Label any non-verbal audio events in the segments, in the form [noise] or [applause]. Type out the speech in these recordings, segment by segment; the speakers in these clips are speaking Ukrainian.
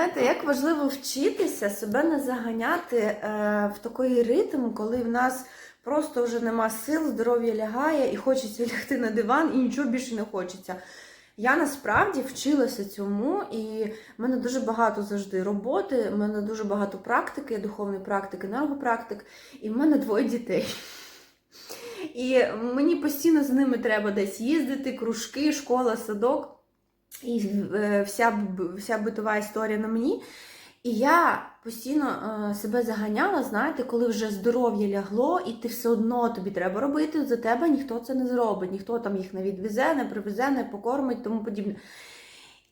знаєте, як важливо вчитися себе не заганяти е, в такий ритм, коли в нас просто вже нема сил, здоров'я лягає і хочеться [laughs] лягти на диван, і нічого більше не хочеться. Я насправді вчилася цьому, і в мене дуже багато завжди роботи, в мене дуже багато практики, духовної практики, енергопрактик, і в мене двоє дітей. І мені постійно з ними треба десь їздити, кружки, школа, садок. І е, вся, вся битова історія на мені. І я постійно е, себе заганяла, знаєте, коли вже здоров'я лягло, і ти все одно тобі треба робити, за тебе ніхто це не зробить, ніхто там їх не відвезе, не привезе, не покормить, тому подібне.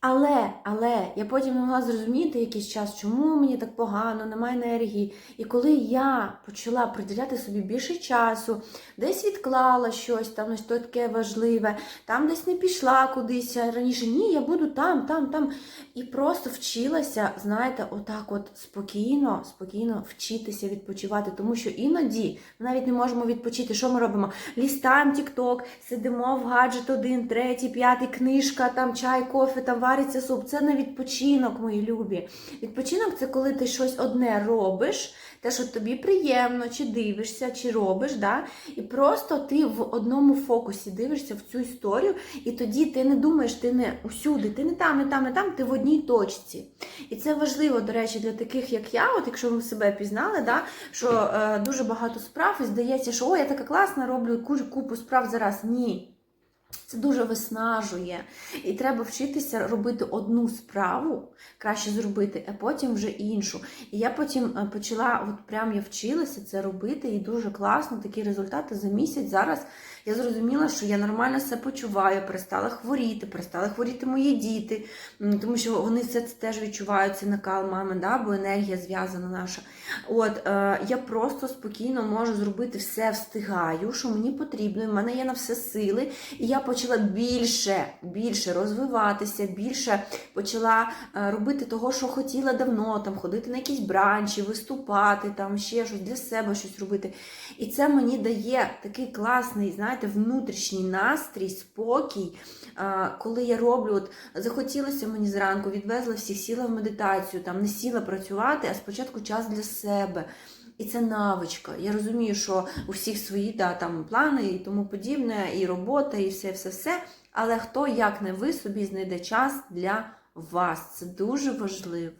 Але, але я потім могла зрозуміти якийсь час, чому мені так погано, немає енергії. І коли я почала приділяти собі більше часу, десь відклала щось, там щось таке важливе, там десь не пішла кудись раніше. Ні, я буду там, там, там. І просто вчилася, знаєте, отак от спокійно, спокійно вчитися відпочивати. Тому що іноді ми навіть не можемо відпочити. Що ми робимо? Лістаємо тік-ток, сидимо в гаджет один, третій, п'ятий, книжка, там чай, кофе, там вариться суп. Це не відпочинок, мої любі. Відпочинок це коли ти щось одне робиш, те, що тобі приємно, чи дивишся, чи робиш, да? і просто ти в одному фокусі дивишся в цю історію, і тоді ти не думаєш, ти не усюди, ти не там, не там, не там, ти в одній точці. І це важливо, до речі, для таких, як я, от якщо ви себе пізнали, да, що е, дуже багато справ, і здається, що о, я така класна, роблю купу справ зараз. Ні. Це дуже виснажує. І треба вчитися робити одну справу, краще зробити, а потім вже іншу. І я потім е, почала, от прям я вчилася це робити, і дуже класно, такі результати за місяць. Зараз я зрозуміла, що я нормально себе почуваю, перестала хворіти, перестали хворіти мої діти, тому що вони все це теж відчувають, цей накал мами, да, бо енергія зв'язана наша. От е, я просто спокійно можу зробити все, встигаю, що мені потрібно, і в мене є на все сили. І я почала більше, більше розвиватися, більше почала е, робити того, що хотіла давно, там ходити на якісь бранчі, виступати, там ще щось для себе щось робити. І це мені дає такий класний, знаєте, внутрішній настрій, спокій. Е, Коли я роблю, от захотілося мені зранку, відвезла всіх, сіла в медитацію, там не сіла працювати, а спочатку час для себе. І це навичка. Я розумію, що у всіх свої да, там плани і тому подібне, і робота, і все, все, все. Але хто як не ви собі знайде час для вас. Це дуже важливо.